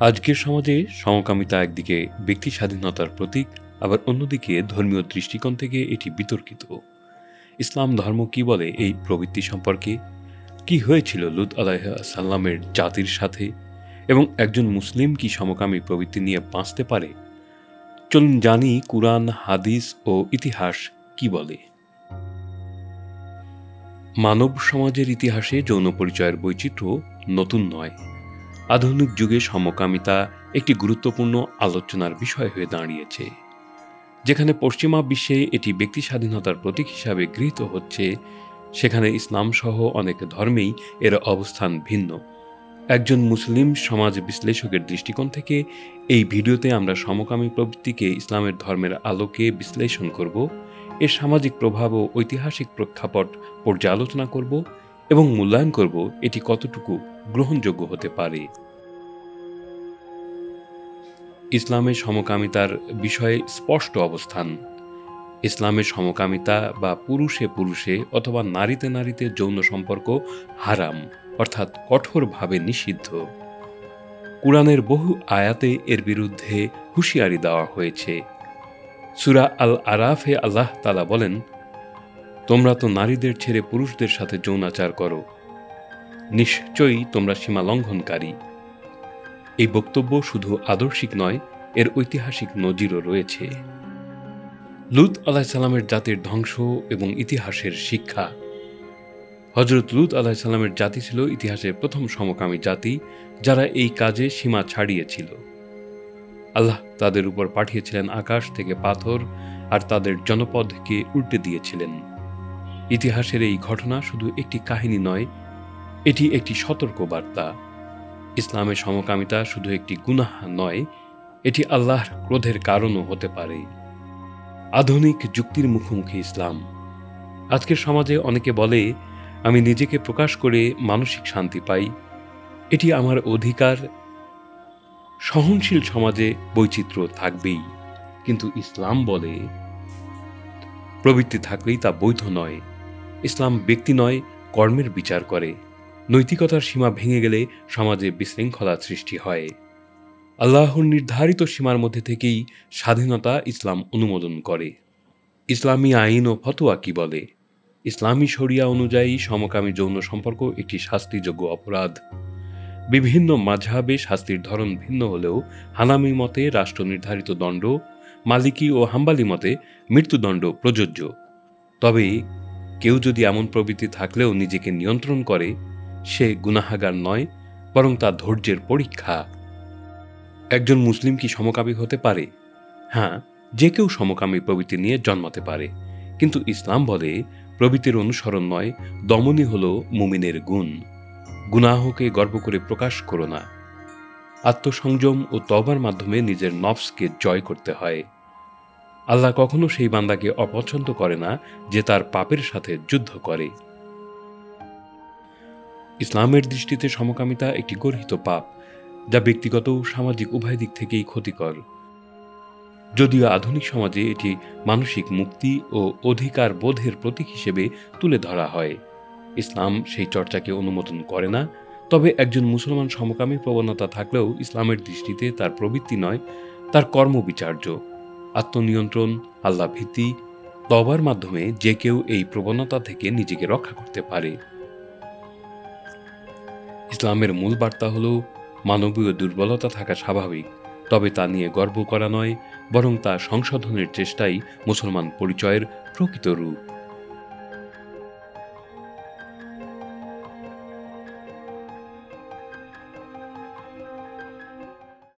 আজকের সমাজে সমকামিতা একদিকে ব্যক্তি স্বাধীনতার প্রতীক, আবার অন্যদিকে ধর্মীয় দৃষ্টিকোণ থেকে এটি বিতর্কিত। ইসলাম ধর্ম কি বলে এই প্রবৃত্তি সম্পর্কে? কি হয়েছিল লুত আলাহ সাল্লামের জাতির সাথে? এবং একজন মুসলিম কি সমকামী প্রবৃত্তি নিয়ে বাঁচতে পারে? চলুন জানি কুরআন, হাদিস ও ইতিহাস কি বলে। মানব সমাজের ইতিহাসে যৌন পরিচয়ের বৈচিত্র্য নতুন নয়। আধুনিক যুগে সমকামিতা একটি গুরুত্বপূর্ণ আলোচনার বিষয় হয়ে দাঁড়িয়েছে, যেখানে পশ্চিমা বিশ্বে এটি ব্যক্তি স্বাধীনতার প্রতীক হিসাবে গৃহীত হচ্ছে। সেখানে ইসলাম সহ অনেক ধর্মেই এর অবস্থান ভিন্ন। একজন মুসলিম সমাজ বিশ্লেষকের দৃষ্টিকোণ থেকে এই ভিডিওতে আমরা সমকামী প্রবৃত্তিকে ইসলামের ধর্মের আলোকে বিশ্লেষণ করব, এর সামাজিক প্রভাব ও ঐতিহাসিক প্রেক্ষাপট পর্যালোচনা করব এবং মূল্যায়ন করব এটি কতটুকু গ্রহণযোগ্য হতে পারে। ইসলামের সমকামিতার বিষয়ে স্পষ্ট অবস্থান। ইসলামের সমকামিতা বা পুরুষে পুরুষে অথবা নারীতে নারীতে যৌন সম্পর্ক হারাম, অর্থাৎ কঠোরভাবে নিষিদ্ধ। কুরআনের বহু আয়াতে এর বিরুদ্ধে হুঁশিয়ারি দেওয়া হয়েছে। সুরা আল আরাফে আল্লাহ তালা বলেন তোমরা তো নারীদের ছেড়ে পুরুষদের সাথে যৌনাচার করো। নিশ্চয়ই তোমরা সীমা লঙ্ঘনকারী। এই বক্তব্য শুধু আদর্শিক নয়, এর ঐতিহাসিক নজিরও রয়েছে। লুত আলাহিসাল্লামের জাতির ধ্বংস এবং ইতিহাসের শিক্ষা। হজরত লুত আলাহিসাল্লামের জাতি ছিল ইতিহাসের প্রথম সমকামী জাতি, যারা এই কাজে সীমা ছাড়িয়েছিল। আল্লাহ তাদের উপর পাঠিয়েছিলেন আকাশ থেকে পাথর, আর তাদের জনপদকে উল্টে দিয়েছিলেন। ইতিহাসের এই ঘটনা শুধু একটি কাহিনী নয়, এটি একটি সতর্ক বার্তা ইসলামের সমকামিতা শুধু একটি গুনাহ নয়, এটি আল্লাহর ক্রোধের কারণও হতে পারে। আধুনিক যুক্তির মুখোমুখি ইসলাম। আজকের সমাজে অনেকে বলে, আমি নিজেকে প্রকাশ করে মানসিক শান্তি পাই। এটি আমার অধিকার। সহনশীল সমাজে বৈচিত্র্য থাকবেই, কিন্তু ইসলাম বলে, প্রবৃত্তি থাকলেই তা বৈধ নয়। ইসলাম ব্যক্তি নয়, কর্মের বিচার করে। নৈতিকতার সীমা ভেঙে গেলে সমাজে বিশৃঙ্খলা সৃষ্টি হয়। আল্লাহর নির্ধারিত সীমার মধ্যে থেকেই স্বাধীনতা ইসলাম অনুমোদন করে। ইসলামী আইন ও ফতোয়া কি বলে? ইসলামী শরিয়া অনুযায়ী সমকামী যৌন সম্পর্ক একটি শাস্তিযোগ্য অপরাধ। বিভিন্ন মাঝহাবে শাস্তির ধরন ভিন্ন হলেও হানামি মতে রাষ্ট্র নির্ধারিত দণ্ড, মালিকি ও হাম্বালি মতে মৃত্যুদণ্ড প্রযোজ্য। তবে কেউ যদি এমন প্রবৃত্তি থাকলেও নিজেকে নিয়ন্ত্রণ করে, সে গুনাহাগার নয়, বরং তা ধৈর্যের পরীক্ষা। একজন মুসলিম কি সমকামী হতে পারে? হ্যাঁ যে কেউ সমকামী প্রবৃত্তি নিয়ে জন্মাতে পারে। কিন্তু ইসলাম বলে, প্রবৃত্তির অনুসরণ নয়, দমনই হল মুমিনের গুণ। গুনাহকে গর্ব করে প্রকাশ করো না। আত্মসংযম ও তবার মাধ্যমে নিজের নফসকে জয় করতে হয়। আল্লাহ কখনো সেই বান্দাকে অপছন্দ করে না যে তার পাপের সাথে যুদ্ধ করে। ইসলামের দৃষ্টিতে সমকামিতা একটি গর্হিত পাপ, যা ব্যক্তিগত ও সামাজিক উভয় দিক থেকেই ক্ষতিকর। যদিও আধুনিক সমাজে এটি মানসিক মুক্তি ও অধিকার বোধের প্রতীক হিসেবে তুলে ধরা হয়। ইসলাম সেই চর্চাকে অনুমোদন করে না, তবে একজন মুসলমান সমকামী প্রবণতা থাকলেও ইসলামের দৃষ্টিতে তার প্রবৃত্তি নয়, তার কর্মবিচার্য। আত্মনিয়ন্ত্রণ, আল্লাহ ভীতি তবার মাধ্যমে যে কেউ এই প্রবণতা থেকে নিজেকে রক্ষা করতে পারে। ইসলামের মূল বার্তা হল, মানবীয় দুর্বলতা থাকা স্বাভাবিক, তবে তা নিয়ে গর্ব করা নয়, বরং তা সংশোধনের চেষ্টাই মুসলমান পরিচয়ের প্রকৃত রূপ।